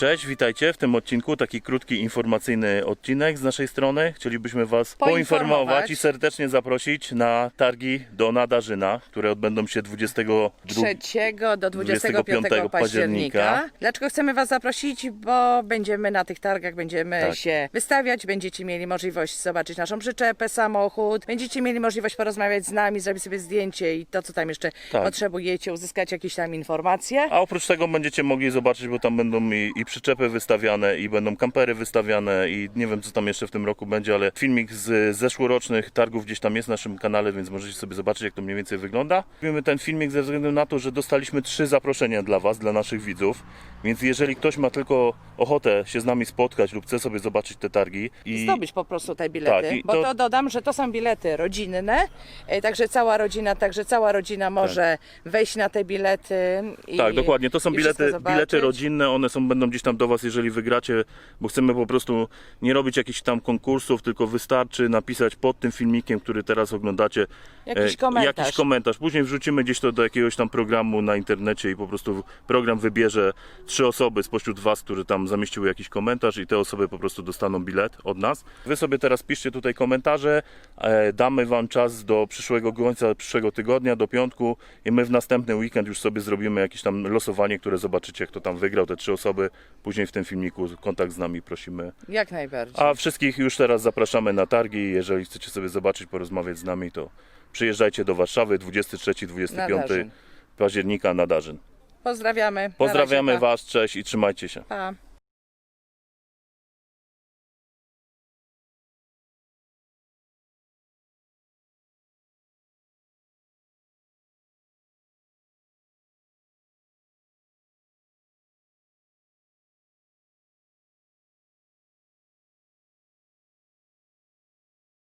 Cześć, witajcie w tym odcinku. Taki krótki, informacyjny odcinek z naszej strony. Chcielibyśmy Was poinformować, Poinformować. i serdecznie zaprosić na targi do Nadarzyna, które odbędą się 22 3 do 25, 25 października. października. Dlaczego chcemy Was zaprosić? Bo będziemy na tych targach, będziemy Tak. się wystawiać, będziecie mieli możliwość zobaczyć naszą przyczepę, samochód, będziecie mieli możliwość porozmawiać z nami, zrobić sobie zdjęcie i to, co tam jeszcze Tak. potrzebujecie, uzyskać jakieś tam informacje. A oprócz tego będziecie mogli zobaczyć, bo tam będą i, i przyczepy wystawiane, i będą kampery wystawiane, i nie wiem co tam jeszcze w tym roku będzie, ale filmik z zeszłorocznych targów gdzieś tam jest na naszym kanale, więc możecie sobie zobaczyć, jak to mniej więcej wygląda. Robimy ten filmik ze względu na to, że dostaliśmy trzy zaproszenia dla Was, dla naszych widzów, więc jeżeli ktoś ma tylko ochotę się z nami spotkać lub chce sobie zobaczyć te targi i zdobyć po prostu te bilety. Tak, bo to- to... dodam, że to są bilety rodzinne, e, także cała rodzina, także cała rodzina może wejść na te bilety. I, Tak, dokładnie. To są bilety, bilety rodzinne, one są, będą gdzieś tam do Was, jeżeli wygracie, bo chcemy po prostu nie robić jakichś tam konkursów, tylko wystarczy napisać pod tym filmikiem, który teraz oglądacie, Jakiś e, komentarz. jakiś komentarz. Później wrzucimy gdzieś to do jakiegoś tam programu na internecie i po prostu program wybierze trzy osoby spośród Was, które tam zamieściły jakiś komentarz i te osoby po prostu dostaną bilet od nas. Wy sobie teraz piszcie tutaj komentarze, e, damy Wam czas do przyszłego końca przyszłego tygodnia, do piątku i my w następny weekend już sobie zrobimy jakieś tam losowanie, które zobaczycie, kto tam wygrał, te trzy osoby. Później w tym filmiku kontakt z nami prosimy. Jak najbardziej. A wszystkich już teraz zapraszamy na targi. Jeżeli chcecie sobie zobaczyć, porozmawiać z nami, to przyjeżdżajcie do Warszawy 23-25 Nadarzyn. października na Darzyn. Pozdrawiamy. Na Pozdrawiamy razie, pa. Was, cześć i trzymajcie się. Pa.